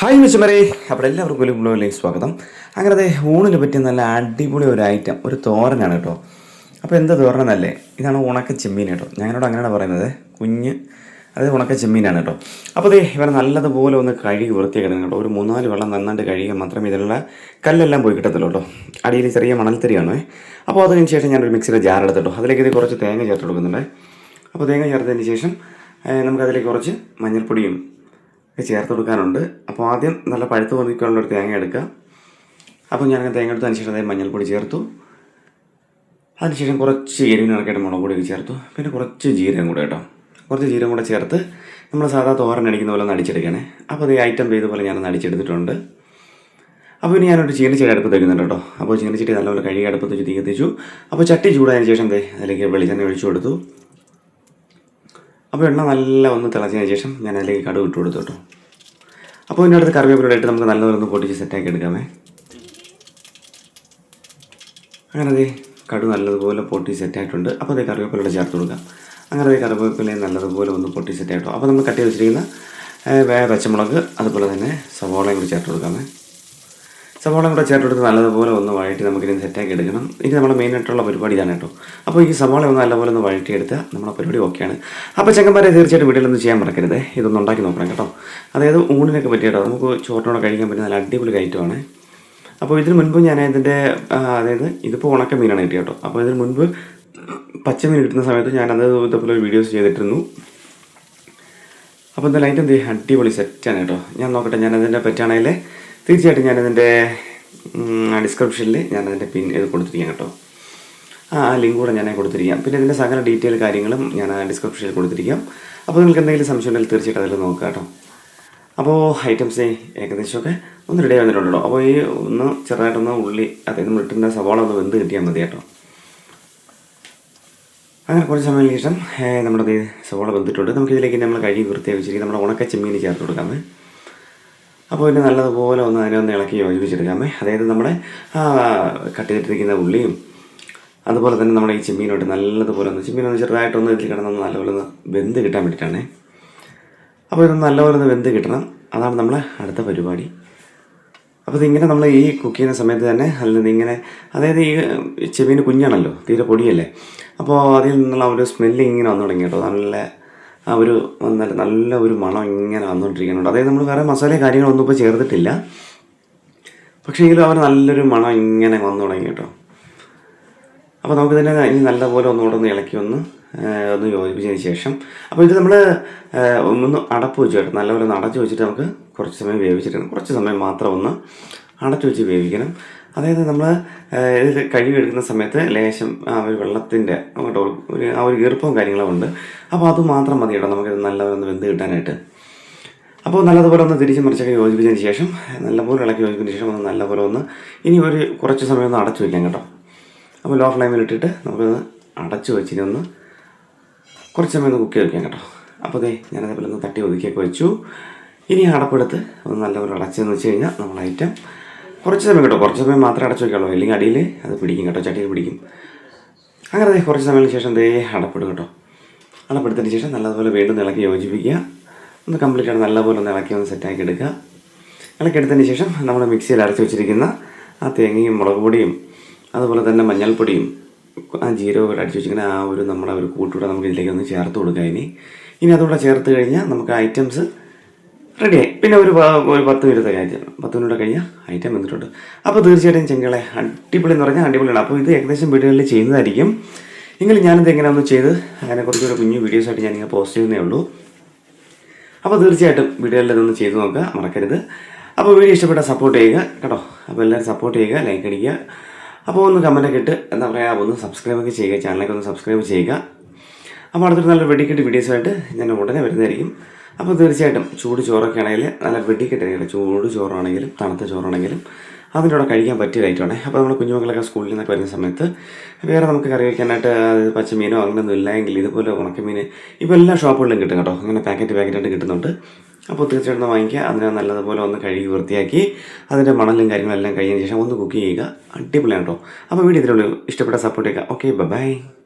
Hi മിച്ചമരെ അപ്പോൾ എല്ലാവർക്കും ഒരു ബ്ലോഗിലേക്ക് സ്വാഗതം. അങ്ങനെ അതെ ഊണിന് പറ്റിയ നല്ല അടിപൊളി ഒരു ഐറ്റം ഒരു തോരനാണ് കേട്ടോ. അപ്പോൾ എന്താ തോരനെന്നല്ലേ? ഇതാണ് ഉണക്ക ചെമ്മീൻ കേട്ടോ. ഞാനോട് അങ്ങനെയാണ് പറയുന്നത്. കുഞ്ഞ് അത് ഉണക്ക ചെമ്മീനാണ് കേട്ടോ. അപ്പോൾ ദേ ഇവരെ നല്ലതുപോലെ ഒന്ന് കഴുകി വൃത്തിയാക്കണം കേട്ടോ. ഒരു മൂന്നാൽ വെള്ളം നന്നായിട്ട് കഴുകിയാൽ മാത്രമേ ഇതിലുള്ള കല്ലെല്ലാം പോയി കിട്ടത്തുള്ളൂ കേട്ടോ. അടിയിൽ ചെറിയ മണൽത്തരിയാണ്. അപ്പോൾ അതിന് ശേഷം ഞാനൊരു മിക്സിയുടെ ജാർ എടുത്തിട്ടോ. അതിലേക്ക് ഇത് കുറച്ച് തേങ്ങ ചേർത്ത് കൊടുക്കുന്നുണ്ട്. അപ്പോൾ തേങ്ങ ചേർത്തതിന് ശേഷം നമുക്കതിലേക്ക് കുറച്ച് മഞ്ഞൾപ്പൊടിയും ചേർത്ത് കൊടുക്കാനുണ്ട്. അപ്പോൾ ആദ്യം നല്ല പഴുത്ത് പൊതിക്കാനുള്ള ഒരു തേങ്ങ എടുക്കുക അപ്പോൾ ഞാൻ അങ്ങനെ തേങ്ങ എടുത്ത് അതിനുശേഷം അതായത് മഞ്ഞൾപ്പൊടി ചേർത്തു. അതിനുശേഷം കുറച്ച് എരിവിന് ഇറക്കിയിട്ട് മുളക് പൊടിയൊക്കെ ചേർത്തു. പിന്നെ കുറച്ച് ജീരകം കൂടെ കേട്ടോ. കുറച്ച് ജീരകം കൂടെ ചേർത്ത് നമ്മൾ സാധാ തോരൻ അടിക്കുന്ന പോലെ ഒന്ന് അടിച്ചെടുക്കണേ. അപ്പോൾ അത് ഈ ഐറ്റം പോലെ ഞാനൊന്ന് അടിച്ചെടുത്തിട്ടുണ്ട്. അപ്പോൾ ഇനി ഞാനൊരു ചീനിച്ചട്ടി അടുപ്പത്ത് വയ്ക്കുന്നുണ്ട് കേട്ടോ. അപ്പോൾ ചീനിച്ചട്ടി നല്ലപോലെ കഴുകി അടുപ്പത്ത് വെച്ച് തീ കത്തിച്ചു. അപ്പോൾ ചട്ടി ചൂടായതിനു ശേഷം ദേ അതിലേക്ക് വെളിച്ചെണ്ണ ഒഴിച്ചു കൊടുത്തു. അപ്പോൾ എണ്ണ നല്ല ഒന്ന് തിളച്ചതിന് ശേഷം ഞാൻ അതിലേക്ക് കടുക് ഇട്ട് കൊടുത്തു കേട്ടോ. അപ്പോൾ ഇതിന്റെ അടുത്ത് കറിവേപ്പില ഇട്ട് നമുക്ക് നല്ലപോലെ ഒന്ന് പൊട്ടിച്ച് സെറ്റാക്കി എടുക്കാമേ. അങ്ങനെ അതേ കടുക് നല്ലതുപോലെ പൊട്ടി സെറ്റായിട്ടുണ്ട് അപ്പോൾ അതേ കറിവേപ്പിലയുടെ ചേർത്ത് കൊടുക്കാം. അങ്ങനെ അതേ കറിവേപ്പിലെ നല്ലതുപോലെ ഒന്ന് പൊട്ടി സെറ്റായിട്ടോ അപ്പോൾ നമ്മൾ കട്ടി വെച്ചിരിക്കുന്ന ഏ, വേ പച്ചമുളക് അതുപോലെ തന്നെ സവോളയും കൂടി ചേർത്ത് കൊടുക്കാമേ. സവാള കൂടെ ചേർത്തെടുത്ത് നല്ലതുപോലെ ഒന്ന് വഴറ്റി നമുക്കിനി സെറ്റാക്കി എടുക്കണം. ഇനി നമ്മുടെ മെയിൻ ആയിട്ടുള്ള പരിപാടി ഇതാണ് കേട്ടോ. അപ്പോൾ ഈ സവാള ഒന്ന് നല്ലപോലെ ഒന്ന് വഴറ്റിയെടുത്താൽ നമ്മുടെ പരിപാടി ഓക്കെയാണ്. അപ്പോൾ ചെങ്കന്മാരെ തീർച്ചയായിട്ടും വീട്ടിലൊന്നും ചെയ്യാൻ മറക്കരുത്. ഇതൊന്ന് ഉണ്ടാക്കി നോക്കണം കേട്ടോ. അതായത് ഊണിനൊക്കെ പറ്റിയിട്ടോ നമുക്ക് ചോറിനോടെ കഴിക്കാൻ പറ്റുന്ന നല്ല അടിപൊളി കയറ്റമാണ് അപ്പോൾ ഇതിന് മുൻപ് ഞാൻ ഇതിന്റെ അതായത് ഇതിപ്പോൾ ഉണക്ക മീനാണ് കിട്ടിയത് കേട്ടോ. അപ്പോൾ ഇതിന് മുൻപ് പച്ചമീൻ കിട്ടുന്ന സമയത്ത് ഞാൻ ഇതുപോലെ ഒരു വീഡിയോസ് ചെയ്തിട്ടിരുന്നു. അപ്പോൾ എന്തായാലും അതിന്റെ? അടിപൊളി സെറ്റാണ് കേട്ടോ. ഞാൻ നോക്കട്ടെ ഞാൻ അതിന്റെ പറ്റുകയാണെങ്കിൽ തീർച്ചയായിട്ടും ഞാനതിന്റെ ഡിസ്ക്രിപ്ഷനിൽ ഞാൻ ഞാനതിന്റെ പിൻ ഇത് കൊടുത്തിരിക്കാം കേട്ടോ. ആ ആ ലിങ്ക് കൂടെ ഞാൻ കൊടുത്തിരിക്കാം. പിന്നെ ഇതിന്റെ സകല ഡീറ്റെയിൽ കാര്യങ്ങളും ഞാൻ ഡിസ്ക്രിപ്ഷനിൽ കൊടുത്തിരിക്കാം. അപ്പോൾ നിങ്ങൾക്ക് എന്തെങ്കിലും സംശയം ഉണ്ടെങ്കിൽ തീർച്ചയായിട്ടും അതിൽ നോക്കുക കേട്ടോ. അപ്പോൾ ഐറ്റംസ് ഏകദേശമൊക്കെ ഒന്ന് റെഡി ആവുന്നിട്ടുണ്ട് കേട്ടോ. അപ്പോൾ ഈ ഒന്ന് ചെറുതായിട്ടൊന്ന് ഉള്ളി അതായത് മുട്ടിന്റെ സവാള ഒന്ന് വെന്ത് കിട്ടിയാൽ മതി കേട്ടോ. അങ്ങനെ കുറച്ച് സമയം ശേഷം നമ്മുടെ സവാള വെന്തിട്ടുണ്ട്. നമുക്കിതിലേക്ക് നമ്മൾ കഴുകി വൃത്തിയായി വെച്ചിരിക്കും നമ്മുടെ ഉണക്ക ചെമ്മീൻ ചേർത്ത് കൊടുക്കാമേ അപ്പോൾ പിന്നെ നല്ലതുപോലെ ഒന്ന് അതിനെ ഒന്ന് ഇളക്കി യോജിപ്പിച്ചെടുക്കാമേ അതായത് നമ്മുടെ കട്ട് ചെയ്തിരിക്കുന്ന ഉള്ളിയും അതുപോലെ തന്നെ നമ്മുടെ ഈ ചെമ്മീനോട്ട് നല്ലതുപോലെ ഒന്ന് ചെമ്മീൻ ഒന്ന് ചെറുതായിട്ടൊന്ന് ഇതിൽ കിടന്ന് നല്ലപോലെ ഒന്ന് വെന്ത് കിട്ടാൻ വേണ്ടിയിട്ടാണേ. അപ്പോൾ ഇതൊന്ന് നല്ലപോലെ ഒന്ന് വെന്ത് കിട്ടണം. അതാണ് നമ്മളെ അടുത്ത പരിപാടി. അപ്പോൾ ഇതിങ്ങനെ നമ്മൾ ഈ കുക്ക് ചെയ്യുന്ന സമയത്ത് തന്നെ അതിൽ നിന്ന് ഇങ്ങനെ അതായത് ഈ ചെമ്മീൻ കുഞ്ഞാണല്ലോ തീരെ പൊടിയല്ലേ? അപ്പോൾ അതിൽ നിന്നുള്ള ഒരു സ്മെല്ല് ഇങ്ങനെ വന്നു തുടങ്ങി കേട്ടോ. നല്ല ആ ഒരു നല്ല നല്ല ഒരു മണം ഇങ്ങനെ വന്നുകൊണ്ടിരിക്കുന്നുണ്ട് അതായത് നമ്മൾ വേറെ മസാല കാര്യങ്ങളൊന്നും ഇപ്പോൾ ചേർത്തിട്ടില്ല. പക്ഷേങ്കിലും അവർ നല്ലൊരു മണം ഇങ്ങനെ വന്നു തുടങ്ങി കേട്ടോ അപ്പോൾ നമുക്ക് ഇതിനെ ഇനി നല്ലപോലെ ഒന്നുകൂടെ ഒന്ന് ഇളക്കി ഒന്ന് ഒന്ന് യോജിപ്പിച്ചതിന് ശേഷം. അപ്പോൾ ഇത് നമ്മൾ ഒന്ന് അടപ്പ് വെച്ച് കേട്ടോ നല്ലപോലെ ഒന്ന് അടച്ച് വെച്ചിട്ട് നമുക്ക് കുറച്ച് സമയം വേവിച്ചിട്ട് കുറച്ച് സമയം മാത്രം ഒന്ന് അടച്ചു വെച്ച് വേവിക്കണം. അതായത് നമ്മൾ ഇത് കഴുകിയെടുക്കുന്ന സമയത്ത് ലേശം ആ ഒരു വെള്ളത്തിന്റെ ഒരു ആ ഒരു ഈർപ്പവും കാര്യങ്ങളും ഉണ്ട്. അപ്പോൾ അത് മാത്രം മതി കേട്ടോ നമുക്കിത് നല്ലതൊന്ന് വെന്ത് കിട്ടാനായിട്ട്. അപ്പോൾ നല്ലതുപോലെ ഒന്ന് തിരിച്ച് മറിച്ചൊക്കെ യോജിപ്പിച്ചതിന് ശേഷം നല്ലപോലെ ഇളക്കി യോജിപ്പിച്ചതിന് ശേഷം ഒന്ന് നല്ലപോലെ ഒന്ന് ഇനി ഒരു കുറച്ച് സമയം ഒന്ന് അടച്ചു വയ്ക്കാം കേട്ടോ. അപ്പോൾ ലോ ഫ്ലെയിമിൽ ഇട്ടിട്ട് നമുക്കൊന്ന് അടച്ചു വെച്ചിട്ട് ഒന്ന് കുറച്ച് സമയം ഒന്ന് കുക്ക് ചെയ്ത് വയ്ക്കാം കേട്ടോ. അപ്പോൾ അതെ ഞാനതേപോലെ ഒന്ന് തട്ടി ഒതുക്കിയൊക്കെ വെച്ചു. ഇനി അടപ്പെടുത്ത് ഒന്ന് നല്ലപോലെ അടച്ചെന്ന് വെച്ച് കഴിഞ്ഞാൽ നമ്മൾ ഐറ്റം കുറച്ച് സമയം കേട്ടോ കുറച്ച് സമയം മാത്രമേ അടച്ചു വയ്ക്കുള്ളൂ അല്ലെങ്കിൽ അടിയിൽ അത് പിടിക്കും കേട്ടോ ചട്ടിയിൽ പിടിക്കും. അങ്ങനെ ദേ കുറച്ച് സമയത്തിന് ശേഷം ദേ അടപ്പെടും കേട്ടോ. അടപ്പെടുത്തതിന് ശേഷം നല്ലതുപോലെ വീണ്ടും ഇളക്കി യോജിപ്പിക്കുക. ഒന്ന് കംപ്ലീറ്റ് ആണ് നല്ലപോലെ ഒന്ന് ഇളക്കി ഒന്ന് സെറ്റാക്കി എടുക്കുക. ഇളക്കി എടുത്തതിന് ശേഷം നമ്മൾ മിക്സിയിൽ അരച്ച് വെച്ചിരിക്കുന്ന ആ തേങ്ങയും മുളക് പൊടിയും അതുപോലെ തന്നെ മഞ്ഞൾപ്പൊടിയും ആ ജീരകവും കൂടെ അടിച്ച് വെച്ചിരിക്കുന്ന ആ ഒരു നമ്മുടെ ഒരു കൂട്ടുകൂടെ നമുക്ക് ഇതിലേക്ക് ഒന്ന് ചേർത്ത് കൊടുക്കുക ഇനി. ഇനി അതുകൂടെ ചേർത്ത് കഴിഞ്ഞാൽ നമുക്ക് ഐറ്റംസ് റെഡിയായി പിന്നെ ഒരു ഒരു പത്ത് മിനിറ്റ് കഴിഞ്ഞാൽ പത്ത് മിനിറ്റ് കഴിഞ്ഞാൽ ഐറ്റം വന്നിട്ടുണ്ട്. അപ്പോൾ തീർച്ചയായിട്ടും ചെങ്കളെ അടിപൊളി എന്ന് പറഞ്ഞാൽ അടിപൊളിയാണ്. അപ്പോൾ ഇത് ഏകദേശം വീടുകളിൽ ചെയ്യുന്നതായിരിക്കും. എങ്കിലും ഞാനിത് എങ്ങനെ ഒന്ന് ചെയ്ത് അതിനെക്കുറിച്ച് ഒരു കുഞ്ഞു വീഡിയോസായിട്ട് ഞാനിങ്ങനെ പോസ്റ്റ് ചെയ്യുന്നേ ഉള്ളൂ. അപ്പോൾ തീർച്ചയായിട്ടും വീഡിയോയിൽ ഇതൊന്ന് ചെയ്ത് നോക്കുക മറക്കരുത്. അപ്പോൾ വീഡിയോ ഇഷ്ടപ്പെട്ട സപ്പോർട്ട് ചെയ്യുക കേട്ടോ. അപ്പോൾ എല്ലാവരും സപ്പോർട്ട് ചെയ്യുക ലൈക്ക് അടിക്കുക. അപ്പോൾ ഒന്ന് കമന്റൊക്കെ ഇട്ട് എന്താ പറയുക ഒന്ന് സബ്സ്ക്രൈബ് ഒക്കെ ചെയ്യുക ചാനലൊക്കെ ഒന്ന് സബ്സ്ക്രൈബ് ചെയ്യുക. അപ്പോൾ അടുത്തൊരു നല്ല വെടിക്കെട്ട് വീഡിയോസുമായിട്ട് ഞാൻ ഉടനെ വരുന്നതായിരിക്കും. അപ്പോൾ തീർച്ചയായിട്ടും ചൂട് ചോറൊക്കെ ആണെങ്കിൽ നല്ല വെടിക്കെട്ടായിരിക്കും ചൂട് ചോറാണെങ്കിലും തണുത്ത ചോറാണെങ്കിലും അതിന്റെ കൂടെ കഴിക്കാൻ പറ്റിയ ഐറ്റമാണ് അപ്പോൾ നമ്മൾ കുഞ്ഞുമക്കളൊക്കെ സ്കൂളിൽ നിന്നൊക്കെ വരുന്ന സമയത്ത് വേറെ നമുക്ക് കറി വയ്ക്കാനായിട്ട് പച്ചമീനോ അങ്ങനെയൊന്നും ഇല്ലെങ്കിൽ ഇതുപോലെ ഉണക്കമീൻ ഇപ്പോൾ എല്ലാ ഷോപ്പുകളിലും കിട്ടും കേട്ടോ. അങ്ങനെ പാക്കറ്റ് പാക്കറ്റായിട്ട് കിട്ടുന്നുണ്ട്. അപ്പോൾ തീർച്ചയായിട്ടും വാങ്ങിക്കുക. അതിനെ നല്ലതുപോലെ ഒന്ന് കഴുകി വൃത്തിയാക്കി അതിന്റെ മണലും കാര്യങ്ങളെല്ലാം കഴിഞ്ഞതിന് ശേഷം ഒന്ന് കുക്ക് ചെയ്യുക. അടിപൊളിയാണ് കേട്ടോ. അപ്പോൾ വീഡിയോ ഇതിലുള്ളൂ ഇഷ്ടപ്പെട്ട സപ്പോർട്ട് ചെയ്യുക. Okay bye